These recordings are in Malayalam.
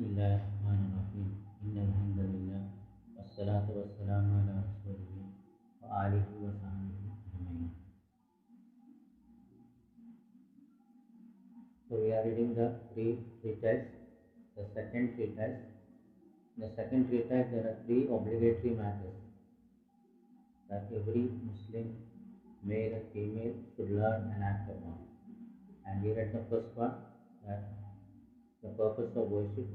बसमीम अलहमदिल्ला वसलात वसलाम So we are reading the three treatise, the second treatise. In the second treatise there are three obligatory matters that every Muslim male and female should learn and act upon. And we read the first one that the purpose of worship,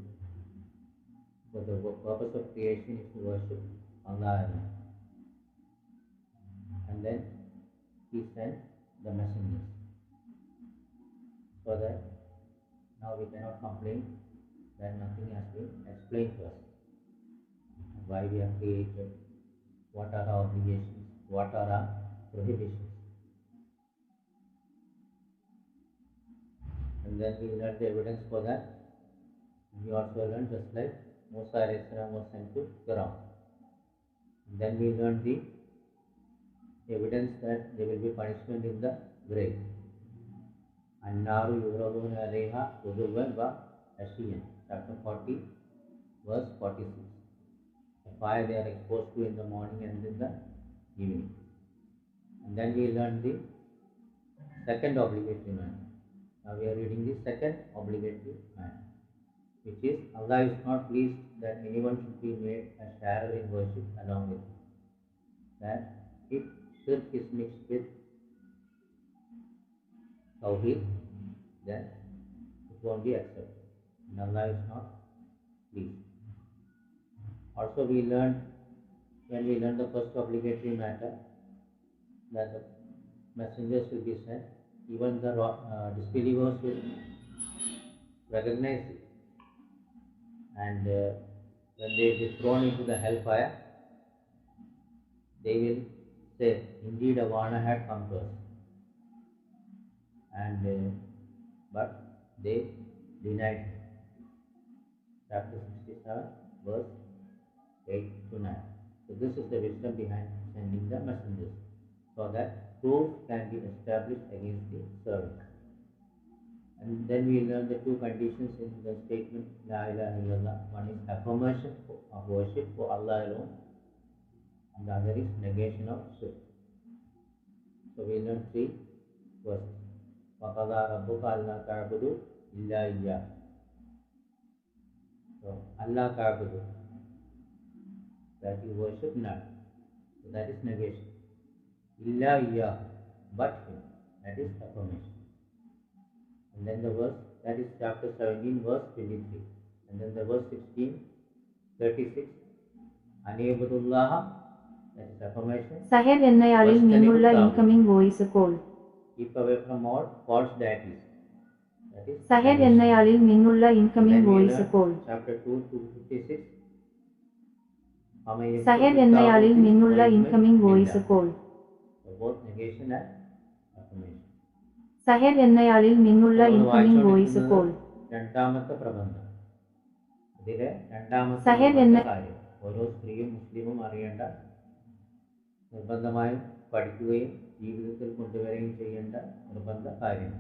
so the purpose of creation is to worship Allah. And then He sent the messengers. So that now we cannot complain that nothing has been explained to us. Why we are created, what are our obligations, what are our prohibitions. And then we learn the evidence for that. We also learn just like Musa alayhi salam was sent to Fir'aun. Then we learn the evidence that there will be punishment in the grave. Annaru yuraduna alayha uduban wa ashiyan. Chapter 40, verse 46. The fire they are exposed to in the morning and in the evening. And then we learn the second obligatory man. Now we are reading the second obligatory man, which is Allah is not pleased that anyone should be made a sharer in worship along with him. That if shirk is mixed with Tawheed, then it won't be accepted. And Allah is not pleased. Also, we learned when we learned the first obligatory matter that the messengers will be sent, even the uh, disbelievers will recognize it. And uh, when they be thrown into the hellfire, they will say, Indeed, a warner had come to us. And uh, but they denied him. Chapter 67, verse 8 to 9. So, this is the wisdom behind sending the messengers so that proof can be established against the servant. And then we learn the two conditions in the statement La ilaha illallah. One is affirmation of worship for Allah alone, and the other is negation of shirk. So we learn three verses. وَقَضَى رَبُّكَ أَلَّا تَعْبُدُوا إِلَّا إِيَّاهُ So Allah ta'budu that you worship none. So that is negation. Illa iya, but him. That is affirmation. And then the verse, that is chapter 17, verse 23. And then the verse 16, 36. Anebudullah, that is affirmation. Sahal എന്നയാളിൽ നിന്നുള്ള incoming voice call Keep away from all false deities. That is Sahal negation. എന്നയാളിൽ നിന്നുള്ള Then incoming we voice learn call Chapter 2, 256. Amayya Sahal kutu എന്നയാളിൽ ta'budu നിന്നുള്ള wa incoming illa. Voice call Sahal എന്നയാളിൽ നിന്നുള്ള ഇൻകമിംഗ് വോയിസ് കോൾ. രണ്ടാമത്തെ പ്രബന്ധം. ഇതിലെ രണ്ടാമത്തെ സഹൽ എന്ന- കാര്യം. ഓരോ സ്ത്രീയും മുസ്ലിമും അറിയേണ്ട നിർബന്ധമായും പഠിക്കുകയും ജീവിതത്തിൽ കൊണ്ടുവരികയും ചെയ്യേണ്ട നിർബന്ധ കാര്യം.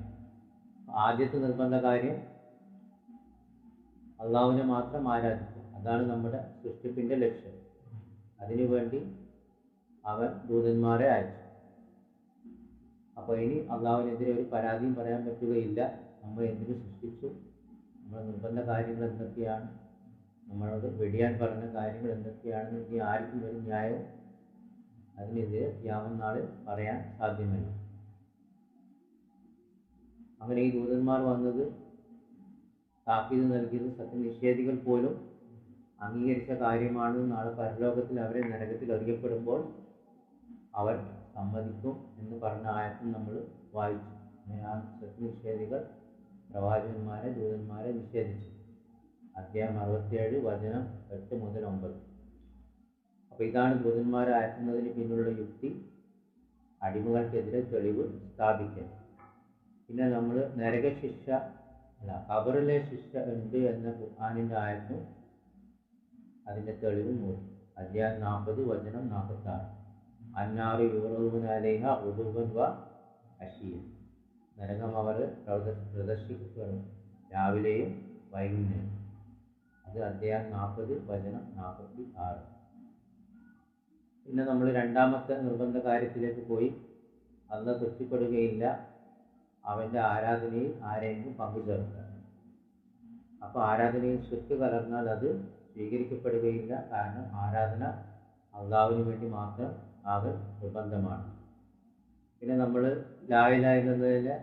ആദ്യത്തെ നിർബന്ധ കാര്യം അള്ളാഹുവിനെ മാത്രം ആരാധിക്കുക അതാണ് നമ്മുടെ സൃഷ്ടിപ്പിന്റെ ലക്ഷ്യം. അതിനുവേണ്ടി അവൻ ദൂതന്മാരെ അയച്ചു. അപ്പോൾ ഇനി അള്ളാഹുവിനെതിരെ ഒരു പരാതിയും പറയാൻ പറ്റുകയില്ല. നമ്മൾ എന്തിനു സൃഷ്ടിച്ചു? നമ്മുടെ നിർബന്ധ കാര്യങ്ങൾ എന്തൊക്കെയാണ്? നമ്മളോട് വെടിയാൻ പറഞ്ഞ കാര്യങ്ങൾ എന്തൊക്കെയാണെന്ന് ഇനി ആർക്കും ഒരു ന്യായവും അതിനെതിരെ യാമനാളിൽ പറയാൻ സാധ്യമല്ല. അങ്ങനെ ഈ ദൂതന്മാർ വന്നത് താക്കീത് നൽകിയത് സത്യനിഷേധികൾ പോലും അംഗീകരിച്ച കാര്യമാണ്. നാളെ പരലോകത്തിൽ അവരെ നരകത്തിൽ അറിയപ്പെടുമ്പോൾ അവർ സമ്മതിക്കും എന്ന് പറഞ്ഞ ആയത്തും നമ്മൾ വായിച്ചു. ആ സത്യനിഷേധികൾ പ്രവാചകന്മാരെ ദൂതന്മാരെ നിഷേധിച്ചു അധ്യായം അറുപത്തിയേഴ് വചനം എട്ട് മുതൽ ഒമ്പത്. അപ്പോൾ ഇതാണ് ദൂതന്മാരെ അയക്കുന്നതിന് പിന്നിലുള്ള യുക്തി. അടിമകൾക്കെതിരെ തെളിവ് സ്ഥാപിക്കൽ. പിന്നെ നമ്മൾ നരകശിക്ഷ അല്ല കബറിലെ ശിക്ഷ ഉണ്ട് എന്ന ഖുർആാനിന്റെ ആയത്തും അതിന്റെ തെളിവ് നോക്കി അധ്യായം നാൽപ്പത് വചനം നാൽപ്പത്തി ആറ് അന്നാറ് യൂറോവിനാലേഹ ഉദുവൻ വ അഷിയും നരകം അവർ പ്രദർശിപ്പിക്കണം രാവിലെയും വൈകുന്നേരം. അത് അധ്യായം നാൽപ്പത് വചനം നാൽപ്പത്തി ആറ് പിന്നെ നമ്മൾ രണ്ടാമത്തെ നിർബന്ധ കാര്യത്തിലേക്ക് പോയി. അന്ന് തൃപ്തിപ്പെടുകയില്ല. അവന്റെ ആരാധനയിൽ ആരെങ്കിലും പങ്കുചേർക്കുക അപ്പോൾ ആരാധനയിൽ ശുദ്ധി കലർന്നാൽ അത് സ്വീകരിക്കപ്പെടുകയില്ല. കാരണം ആരാധന അള്ളാവിന് വേണ്ടി മാത്രം ആകെ നിർബന്ധമാണ്. പിന്നെ നമ്മൾ ലായിലായിരുന്നതിലെ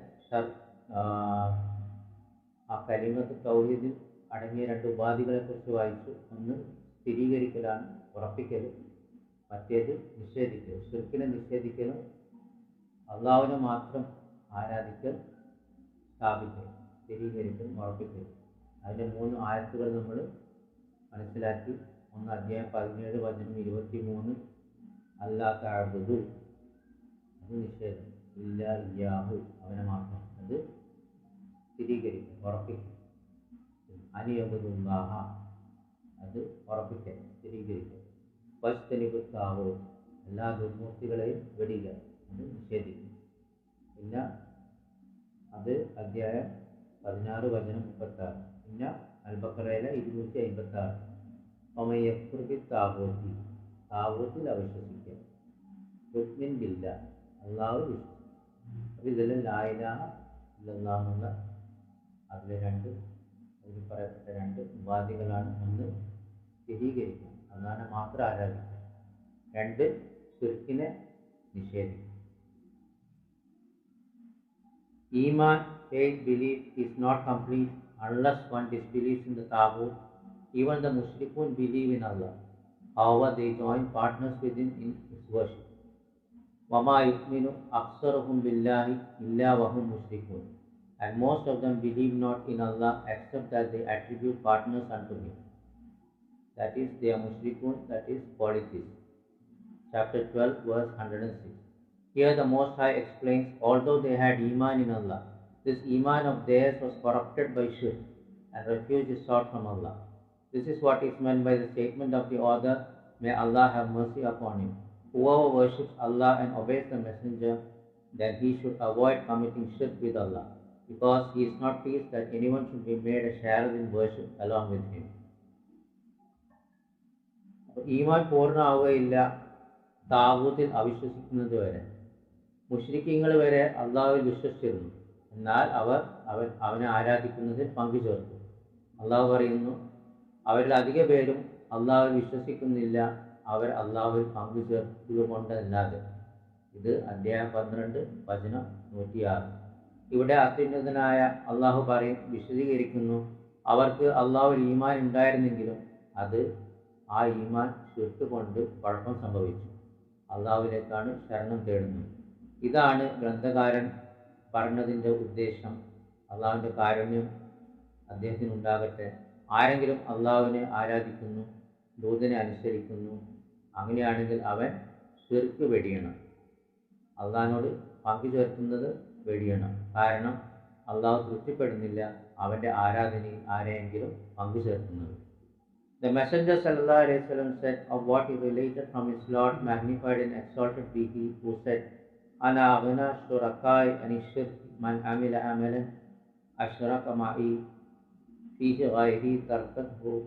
ആ കലിമത്ത് തൗഹീദിൽ അടങ്ങിയ രണ്ട് ഉപാധികളെക്കുറിച്ച് വായിച്ചു. ഒന്ന് സ്ഥിരീകരിക്കലാണ് ഉറപ്പിക്കലും. മറ്റേത് നിഷേധിക്കൽ ശിർക്കിനെ നിഷേധിക്കലും. അള്ളാവിനെ മാത്രം ആരാധിക്കൽ സ്ഥാപിക്കൽ സ്ഥിരീകരിക്കൽ ഉറപ്പിക്കൽ അതിന്റെ മൂന്ന് ആയത്തുകൾ നമ്മൾ മനസ്സിലാക്കി. ഒന്ന് അധ്യായം പതിനേഴ് പതിനൊന്ന് ഇരുപത്തി മൂന്ന് അല്ലാത്ത അഴുതു അത് നിഷേധം. ഇല്ല അവനെ മാത്രം അത് സ്ഥിരീകരിക്കും ഉറപ്പിക്കും. അനിയബുദുല്ലാഹ അത് ഉറപ്പിക്കൽ സ്ഥിരീകരിക്കും. പശ്ചനിപുത്താവോ എല്ലാ ദുർമൂർത്തികളെയും വെടിക അത് നിഷേധിക്കും. പിന്നെ അത് അധ്യായം പതിനാറ് വചനം മുപ്പത്താറ്. പിന്നെ അൽബക്കറയിലെ ഇരുന്നൂറ്റി അമ്പത്താറ് ആറ് ഒമയക്കുറിപ്പി താവൂത്തി താവൂത്തിൽ അവിശ്വസിക്കുക റുക്മിൻ ബില്ല അള്ളാഹു വിശ്വസിക്കും അപ്പം ഇതിൽ ലായിലാഹ ഇല്ലെന്നുള്ള അതിലെ രണ്ട് അതിൽ പറയപ്പെട്ട രണ്ട് ഉപാധികളാണ് ഒന്ന് സ്ഥിരീകരിക്കുക. അള്ളാഹിനെ മാത്രം ആരാധിക്കുക. രണ്ട് ഷിർക്കിനെ നിഷേധിക്കുക. ഈമാൻ faith belief is not complete unless one disbelieves in the താബൂത്ത് even the Mushrikun believe in Allah. However, they join partners with him in his worship. وَمَا يُؤْمِنُ أَكْثَرُهُمْ بِاللَّهِ إِلَّا وَهُمْ مُشْرِكُونَ And most of them believe not in Allah except that they attribute partners unto him. That is, they are mushrikun, that is polytheists. Chapter 12, verse 106. Here the Most High explains, although they had Iman in Allah, this Iman of theirs was corrupted by shirk, and refuge is sought from Allah. This is what is meant by the statement of the author, May Allah have mercy upon him. Whoever worships Allah and obeys the Messenger, then he should avoid committing shirk with Allah, because he is not pleased that anyone should be made a sharer in worship along with him. ഈമാൻ പൂർണമാവുകയില്ല താവൂത്തിൽ അവിശ്വസിക്കുന്നത് വരെ മുഷ്രിക്കീങ്ങൾ വരെ അള്ളാഹുവിൽ വിശ്വസിച്ചിരുന്നു എന്നാൽ അവർ അവൻ അവനെ ആരാധിക്കുന്നതിൽ പങ്കുചേർത്തു അള്ളാഹു പറയുന്നു അവരിൽ അധിക പേരും അള്ളാഹുവിൽ വിശ്വസിക്കുന്നില്ല. അവർ അള്ളാഹുവിൽ പങ്കു കൊണ്ടല്ലാതെ ഇത് അധ്യായം പന്ത്രണ്ട് വചനം നൂറ്റിയാറ്. ഇവിടെ അത്യുന്നതനായ അള്ളാഹു പറയും വിശദീകരിക്കുന്നു. അവർക്ക് അള്ളാഹുവിൽ ഈമാൻ ഉണ്ടായിരുന്നെങ്കിലും അത് ആ ഈമാൻ ഷിർക്ക് കൊണ്ട് കുഴപ്പം സംഭവിച്ചു. അള്ളാഹുവിലേക്കാണ് ശരണം തേടുന്നത് ഇതാണ് ഗ്രന്ഥകാരൻ പറഞ്ഞതിന്റെ ഉദ്ദേശം. അള്ളാഹുവിന്റെ കാരുണ്യം അദ്ദേഹത്തിനുണ്ടാകട്ടെ. ആരെങ്കിലും അള്ളാഹുവിനെ ആരാധിക്കുന്നു ദൂതനെ അനുസരിക്കുന്നു അങ്ങനെയാണെങ്കിൽ അവൻ തീർക്ക് വെടിയണം. അള്ളാഹിനോട് പങ്കു ചേർക്കുന്നത് വെടിയണം. കാരണം അള്ളാഹു തൃപ്തിപ്പെടുന്നില്ല അവന്റെ ആരാധനയിൽ ആരെയെങ്കിലും പങ്കു ചേർക്കുന്നത്. ദ മെസ്സഞ്ചർ അലൈഹി സ്വലം said of what he related from his Lord magnified and exalted be he who said അന അവന ഷുറക്കായ് അനിഷ് മൻ Amil അമലൻ അഷുറക്കമായി ma'i fihi ghairi هو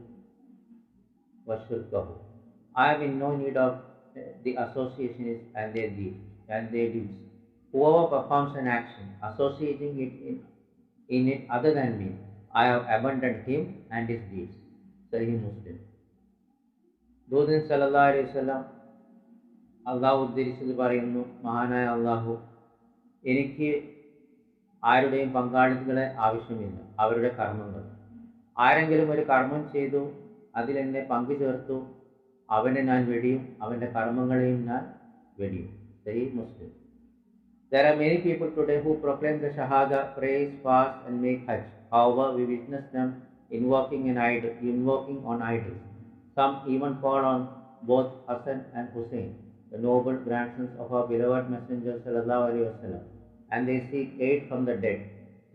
wa هو I am in no need of the associationists and their deeds and their deeds. Whoever performs an action associating it in, in it other than me, I have abandoned him and his deeds. Sahih Muslim. ദൂതൻ സല്ലാ അലൈഹി സ്വലം അള്ളാഹു ഉദ്ധരിച്ചത് പറയുന്നു മഹാനായ അള്ളാഹു എനിക്ക് ആരുടെയും പങ്കാളികളെ ആവശ്യമില്ല അവരുടെ കർമ്മങ്ങൾ ആരെങ്കിലും ഒരു കർമ്മം ചെയ്തു അതിലെന്നെ പങ്കു ചേർത്തു അവനെ ഞാൻ വെടിയും അവൻ്റെ കർമ്മങ്ങളെയും ഞാൻ വെടിയും സഹി മുസ്ലിം There are many people today who proclaim the Shahada, praise, fast, and make Hajj. However, we witness them invoking an idol, invoking on idols. Some even call on both Hassan and Hussein, the noble grandsons of our beloved Messenger sallallahu alaihi wasallam, and they seek aid from the dead.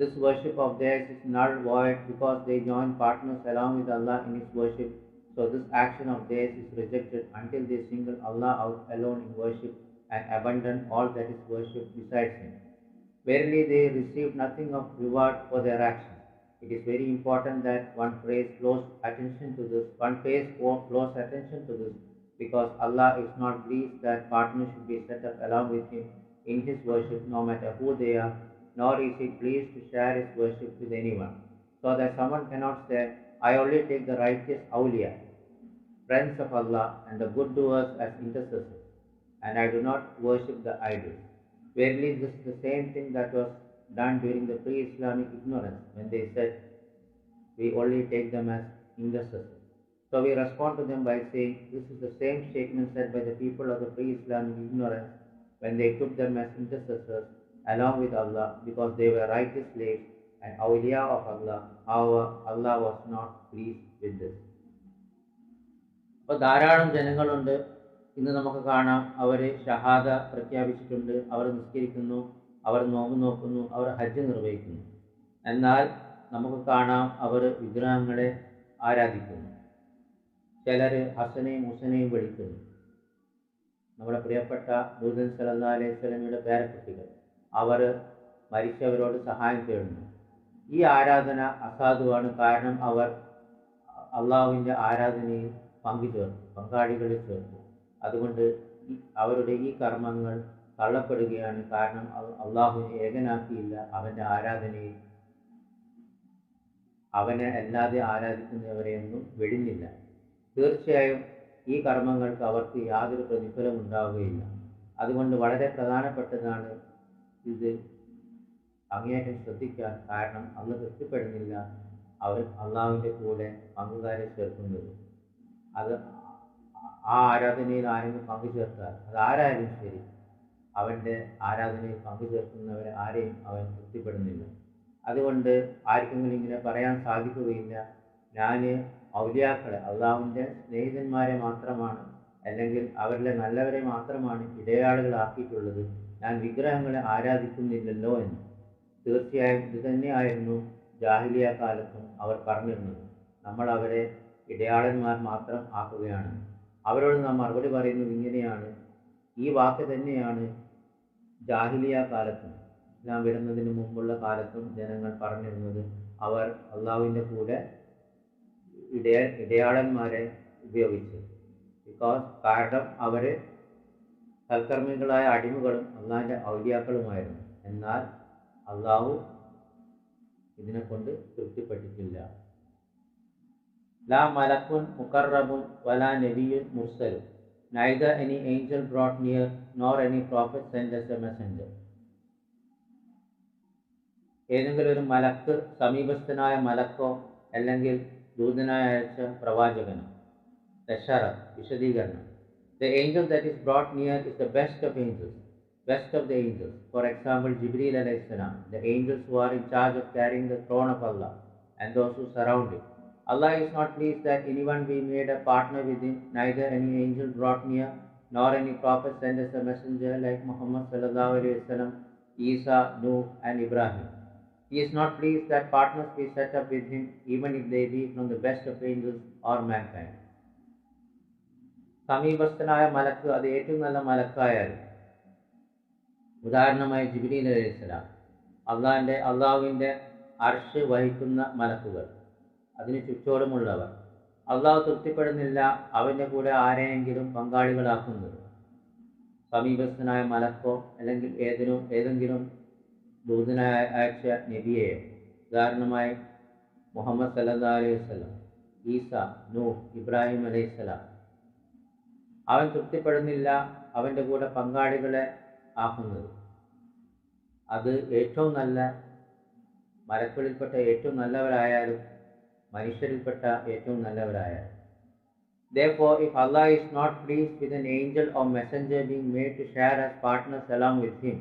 This worship of theirs is null void because they join partners along with Allah in His worship. So this action of theirs is rejected until they single Allah out alone in worship and abandon all that is worshipped besides Him. Verily, they receive nothing of reward for their action. It is very important that one pays close attention to this, one pays close attention to this because Allah is not pleased that partners should be set up along with Him in His worship, no matter who they are, nor is He pleased to share His worship with anyone. So that someone cannot say, I only take the righteous awliya, friends of Allah, and the good doers as intercessors, and I do not worship the idols. Verily, this is the same thing that was done during the pre Islamic ignorance when they said, We only take them as intercessors. So we respond to them by saying, This is the same statement said by the people of the pre Islamic ignorance when they took them as intercessors along with Allah because they were righteous slaves and awliya of Allah. However, Allah was not pleased with this. അപ്പോൾ ധാരാളം ജനങ്ങളുണ്ട്. ഇന്ന് നമുക്ക് കാണാം. അവർ ഷഹാദ പ്രഖ്യാപിച്ചിട്ടുണ്ട്. അവർ നിസ്കരിക്കുന്നു. അവർ നോമ്പ് നോക്കുന്നു. അവർ ഹജ്ജ് നിർവഹിക്കുന്നു. എന്നാൽ നമുക്ക് കാണാം അവർ വിഗ്രഹങ്ങളെ ആരാധിക്കുന്നു. ചിലർ ഹസനെയും ഹുസനെയും വിളിക്കുന്നു. നമ്മുടെ പ്രിയപ്പെട്ട ദൂതൻ സലഹ് അലൈഹി സ്വലമിയുടെ പേരക്കുട്ടികൾ. അവർ മരിച്ചവരോട് സഹായം തേടുന്നു. ഈ ആരാധന അസാധുവാണ് കാരണം അവർ അള്ളാഹുവിന്റെ ആരാധനയിൽ പങ്കുചേർത്തു പങ്കാളികളിൽ ചേർത്തു അതുകൊണ്ട് അവരുടെ ഈ കർമ്മങ്ങൾ തള്ളപ്പെടുകയാണ് കാരണം അള്ളാഹുവിനെ ഏകനാക്കിയില്ല അവന്റെ ആരാധനയിൽ അവനെ അല്ലാതെ ആരാധിക്കുന്നവരെയൊന്നും വെടിഞ്ഞില്ല തീർച്ചയായും ഈ കർമ്മങ്ങൾക്ക് അവർക്ക് യാതൊരു പ്രതിഫലം ഉണ്ടാവുകയില്ല. അതുകൊണ്ട് വളരെ പ്രധാനപ്പെട്ടതാണ് ഇത് അങ്ങേയറ്റം ശ്രദ്ധിക്കാൻ കാരണം അന്ന് തൃപ്തിപ്പെടുന്നില്ല. അവർ അള്ളാവിന്റെ കൂടെ പങ്കുകാരെ ചേർക്കുന്നത്. അത് ആ ആരാധനയിൽ ആരെങ്കിലും പങ്കു ചേർത്താൽ അത് ആരായാലും ശരി. അവന്റെ ആരാധനയിൽ പങ്കു ചേർക്കുന്നവരെ ആരെയും അവൻ തൃപ്തിപ്പെടുന്നില്ല. അതുകൊണ്ട് ആർക്കെങ്കിലും ഇങ്ങനെ പറയാൻ സാധിക്കുകയില്ല. ഞാൻ ഔലിയാക്കളെ അള്ളാഹുവിന്റെ സ്നേഹിതന്മാരെ മാത്രമാണ് അല്ലെങ്കിൽ അവരിലെ നല്ലവരെ മാത്രമാണ് ഇടയാളുകളാക്കിയിട്ടുള്ളത്. ഞാൻ വിഗ്രഹങ്ങളെ ആരാധിക്കുന്നില്ലല്ലോ എന്ന്. തീർച്ചയായും ഇത് തന്നെയായിരുന്നു ജാഹിലിയ കാലത്തും അവർ പറഞ്ഞിരുന്നത്. നമ്മൾ അവരെ ഇടയാളന്മാർ മാത്രം ആക്കുകയാണ്. അവരോട് നാം മറുപടി പറയുന്നത് ഇങ്ങനെയാണ്. ഈ വാക്ക് തന്നെയാണ് ജാഹിലിയ കാലത്തും ഇസ്ലാം വരുന്നതിന് മുമ്പുള്ള കാലത്തും ജനങ്ങൾ പറഞ്ഞിരുന്നത്. അവർ അള്ളാഹുവിന്റെ കൂടെ ഇടയ ഇടയാളന്മാരെ ഉപയോഗിച്ചു ബിക്കോസ് കാരണം അവർ സൽക്കർമ്മികളായ അടിമകളും അള്ളാഹിന്റെ ഔലിയാക്കളുമായിരുന്നു. എന്നാൽ അള്ളാഹു ഇതിനെക്കൊണ്ട് തൃപ്തിപ്പെട്ടിട്ടില്ല. ലാ മലക്കുൻ മുക്കറബുൻ വലാ നബിയുൻ മുർസലും. Neither any angel brought near nor any prophet sent a messenger. ഏതെങ്കിലും ഒരു മലക്ക് സമീപസ്ഥനായ മലക്കോ അല്ലെങ്കിൽ ദൂതനായ അയച്ച പ്രവാചകനോ ദശറ വിശദീകരണം. The angel that is brought near is the best of angels, best of the angels. For example, Jibril alayhi salam, the angels who are in charge of carrying the throne of Allah and those who surround it. Allah is not pleased that anyone be made a partner with him, neither any angel brought near, nor any prophet sent as a messenger like Muhammad sallallahu alayhi wasallam, Isa, Nuh and Ibrahim. He is not pleased that partners be set up with him, even if they be from the best of angels or mankind. സമീപസ്ഥനായ മലക്ക് അത് ഏറ്റവും നല്ല മലക്കായാലും. ഉദാഹരണമായി ജിബിലി അലൈഹിസ്സലാം അള്ളാഹിന്റെ അള്ളാഹുവിന്റെ അർഷ് വഹിക്കുന്ന മലക്കുകൾ. അതിന് ചുറ്റോടുമുള്ളവർ. അള്ളാഹു തൃപ്തിപ്പെടുന്നില്ല അവന്റെ കൂടെ ആരെയെങ്കിലും പങ്കാളികളാക്കുന്നത്. സമീപസ്ഥനായ മലക്കോ അല്ലെങ്കിൽ ഏതിനും ഏതെങ്കിലും ദൂതനായ അയച്ച നബിയെയോ. ഉദാഹരണമായി മുഹമ്മദ് സല്ലാ അലൈഹി വസ്ലം ഈസ നൂഹ് ഇബ്രാഹിം അലൈഹി അലൈഹിസ്സലാം അവൻ തൃപ്തിപ്പെടുന്നില്ല അവന്റെ കൂടെ പങ്കാളികളെ ആക്കുന്നത് അത് ഏറ്റവും നല്ല മരക്കളിൽപ്പെട്ട ഏറ്റവും നല്ലവരായാലും മനുഷ്യരിൽപ്പെട്ട ഏറ്റവും നല്ലവരായാലും Therefore, if Allah is not pleased with an angel or messenger being made to share as partners along with him,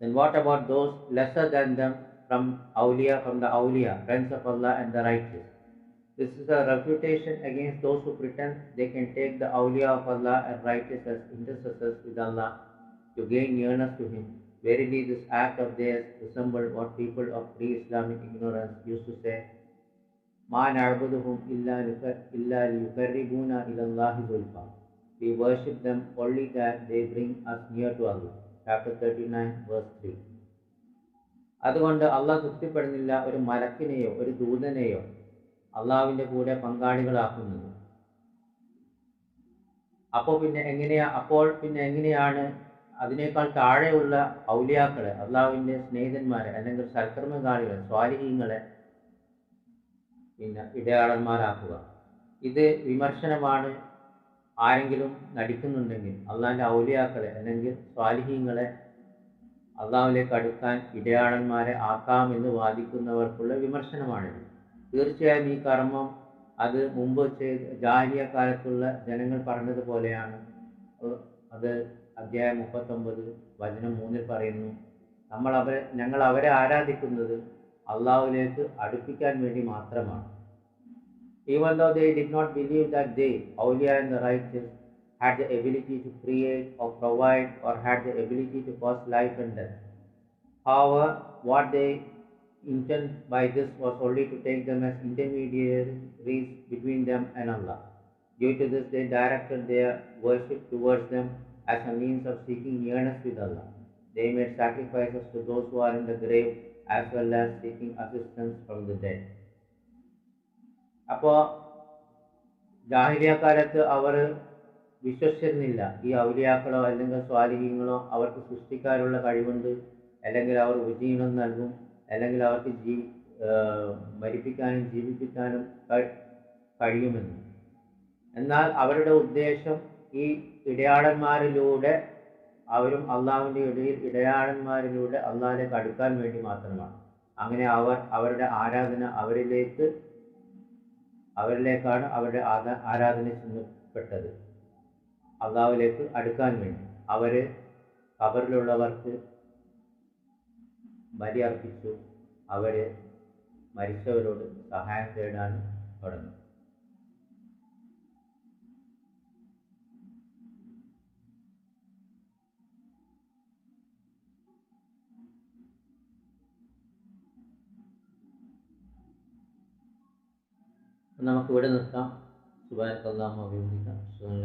then what about those lesser than them from awliya, from the awliya, friends of Allah and the righteous? This is a refutation against those who pretend they can take the awliya of Allah and righteous as intercessors with Allah to gain nearness to Him. Verily, this act of theirs resembled what people of pre-Islamic ignorance used to say, "Ma na'buduhum illa liqa- illa liyuqarribuna ila Allahi zulfa." We worship them only that they bring us near to Allah. Chapter 39, verse 3. അതുകൊണ്ട് അള്ളാഹ് തൃപ്തിപ്പെടുന്നില്ല ഒരു മലക്കിനെയോ ഒരു ദൂതനെയോ അള്ളാഹുവിന്റെ കൂടെ പങ്കാളികളാക്കുന്നത്. അപ്പോൾ പിന്നെ എങ്ങനെയാ അപ്പോൾ പിന്നെ എങ്ങനെയാണ് അതിനേക്കാൾ താഴെയുള്ള ഔലിയാക്കളെ അള്ളാഹുവിന്റെ സ്നേഹിതന്മാരെ അല്ലെങ്കിൽ സൽക്കർമ്മകാരികളെ സ്വാലിഹീങ്ങളെ പിന്നെ ഇടയാളന്മാരാക്കുക. ഇത് വിമർശനമാണ് ആരെങ്കിലും നടിക്കുന്നുണ്ടെങ്കിൽ അള്ളാഹിന്റെ ഔലിയാക്കളെ അല്ലെങ്കിൽ സ്വാലിഹീങ്ങളെ അള്ളാഹുലേക്ക് അടുക്കാൻ ഇടയാളന്മാരെ ആക്കാമെന്ന് വാദിക്കുന്നവർക്കുള്ള വിമർശനമാണിത്. തീർച്ചയായും ഈ കർമ്മം അത് മുമ്പ് ചെയ്ത് കാലത്തുള്ള ജനങ്ങൾ പറഞ്ഞതുപോലെയാണ് അത് അധ്യായം മുപ്പത്തൊമ്പത് വചനം മൂന്നിൽ പറയുന്നു നമ്മൾ അവരെ ഞങ്ങൾ അവരെ ആരാധിക്കുന്നത് അള്ളാഹുലേക്ക് അടുപ്പിക്കാൻ വേണ്ടി മാത്രമാണ് Even though they did not believe that they, Awliya and the righteous, had the ability to create or provide or had the ability to cause life and death. However, what they intend by this was only to take them as intermediaries between them and Allah. Due to this, they directed their worship towards them as a means of seeking nearness with Allah. They made sacrifices to those who are in the grave as well as seeking assistance from the dead. അപ്പോൾ ജാഹിലിയ കാലത്ത് അവർ വിശ്വസിച്ചിരുന്നില്ല ഈ ഔലിയാക്കളോ അല്ലെങ്കിൽ സ്വാലിഹീങ്ങളോ അവർക്ക് സൃഷ്ടിക്കാനുള്ള കഴിവുണ്ട് അല്ലെങ്കിൽ അവർ ഉപജീവനം നൽകും അല്ലെങ്കിൽ അവർക്ക് ജീ മരിപ്പിക്കാനും ജീവിപ്പിക്കാനും കഴി- കഴിയുമെന്ന്. എന്നാൽ അവരുടെ ഉദ്ദേശം ഈ ഇടയാളന്മാരിലൂടെ അവരും അള്ളാഹുവിന്റെ ഇടയിൽ ഇടയാളന്മാരിലൂടെ അള്ളാഹിലേക്ക് അടുക്കാൻ വേണ്ടി മാത്രമാണ്. അങ്ങനെ അവർ അവരുടെ ആരാധന അവരിലേക്ക് അവരിലേക്കാണ് അവരുടെ ആരാധന ചെന്നപ്പെട്ടത്. അള്ളാഹുവിലേക്ക് അടുക്കാൻ വേണ്ടി. അവർ കബറിലുള്ളവർക്ക് ബലി അർപ്പിച്ചു അവർ മരിച്ചവരോട് സഹായം തേടാൻ തുടങ്ങി. നമുക്ക് ഇവിടെ നിർത്താം. സുബാനക്കല്ലാമ അഭിമുഖിക്കാം സുഖം